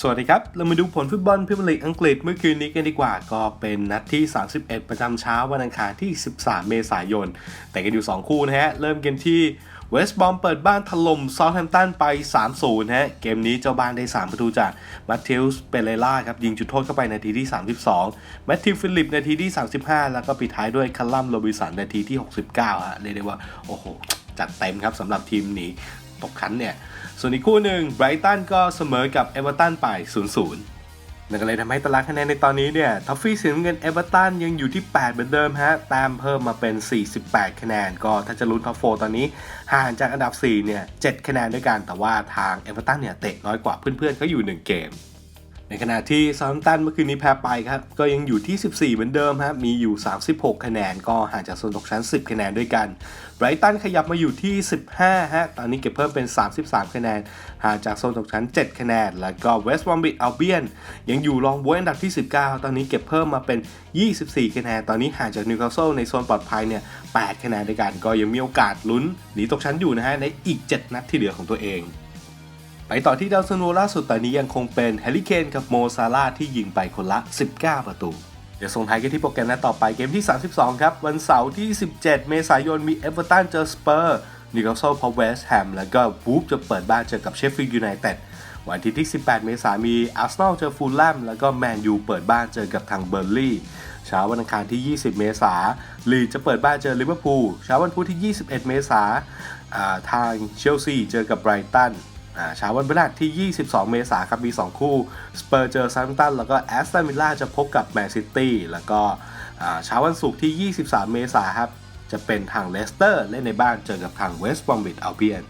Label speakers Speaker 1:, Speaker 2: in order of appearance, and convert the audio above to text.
Speaker 1: สวัสดีครับ เรามาดูผลฟุตบอลพรีเมียร์ลีกอังกฤษเมื่อคืนนี้กันดีกว่า ก็เป็นนัดที่ 31 ประจำเช้าวันอังคารที่ 13 เมษายน แต่กันอยู่ 2 คู่นะฮะ เริ่มกันที่เวสต์บอมเปิดบ้านถล่มซา t แฮมป์ตันไป 3-0 ฮะ เกมนี้เจ้าบ้านได้ 3 ประตูจากมาเทลส์เปเรล่าครับ ยิงจุดโทษเข้าไปนาทีที่ 32 แมตติวฟิลิปนาทีที่ 35 แล้วก็ปิดท้ายด้วยคัลลัมโรบิสันนาทีที่ 69 ฮะ เรียกได้ว่า โอ้โห จัดเต็มครับสำหรับทีมหนี ตกชั้นเนี่ย ส่วนอีกคู่หนึ่งไบรตันก็เสมอกับเอเวอร์ตันไป 0-0นั่นก็เลยทำให้ตารางคะแนนในตอนนี้เนี่ยท็อฟฟี่สีน้ำเงินเอเวอร์ตันยังอยู่ที่ 8 เหมือนเดิมฮะแต้มเพิ่มมาเป็น 48 คะแนน ก็ถ้าจะลุ้นท็อปโฟตอนนี้ห่างจากอันดับ 4 เนี่ย 7 คะแนนด้วยกัน แต่ว่าทางเอเวอร์ตันเนี่ยเตะน้อยกว่าเพื่อนๆเขาอยู่ 1 เกม ในขณะที่ซา m ตันเมื่อคืนนี้แพ้ไปครับ ก็ยังอยู่ที่ 14 เหมือนเดิมฮะมีอยู่ 36 คะแนน ก็ห่างจากโซนตกชั้น 10 คะแนนด้วยกันไบรตันขยับมาอยู่ที่ 15 ฮะ ตอนนี้เก็บเพิ่มเป็น 33 คะแนน ห่างจากโซนตกชั้น 7 คะแนน แล้วก็เวสต์บอมบิ a อัลเบียนยังอยู่รองบวยอันดับที่ 19 ตอนนี้เก็บเพิ่มมาเป็น 24 คะแนน ตอนนี้ห่างจากนิวคาสเซิลในโซนปลอดภัยเนี่ย 8 คะแนนด้วยกัน ก็ยังมีโอกาสลุ้นหนีตกชั้นอยู่นะฮะ ในอีก 7 นัดที่เหลือของตัวเอง ไปต่อที่ดาวซันโวล่าสุดตอนนี้ยังคงเป็นแฮร์รี่เคนกับโมซาลาที่ยิงไปคนละ 19 ประตู เดี๋ยวส่งท้ายกันที่โปรแกรมนัดต่อไปเกมที่ 32 ครับ วันเสาร์ที่ 17 เมษายนมีเอเวอร์ตันเจอสเปอร์นิวคาสเซิลพอเวสแฮมแล้วก็วูฟจะเปิดบ้านเจอกับเชฟฟิลด์ยูไนเต็ดวันอาทิตย์ที่ 18 เมษายนมีอาร์เซนอลเจอฟูลแลมแล้วก็แมนยูเปิดบ้านเจอกับทางเบอร์ลี่เช้าวันอังคารที่ 20 เมษายนลีจะเปิดบ้านเจอลิเวอร์พูลเช้าวันพุธที่ 21 เมษายนอ่าทางเชลซีเจอกับไบรตัน เช้าวันพฤหัสที่ 22 เมษายนครับมี 2 คู่สเปอร์เจอซัมตันแล้วก็แอสตันวิลล่าจะพบกับแมนซิตี้แล้วก็เช้าวันศุกร์ที่ 23 เมษายนครับจะเป็นทางเลสเตอร์เล่นในบ้านเจอกับทางเวสต์บอมบิ a อัลเบียน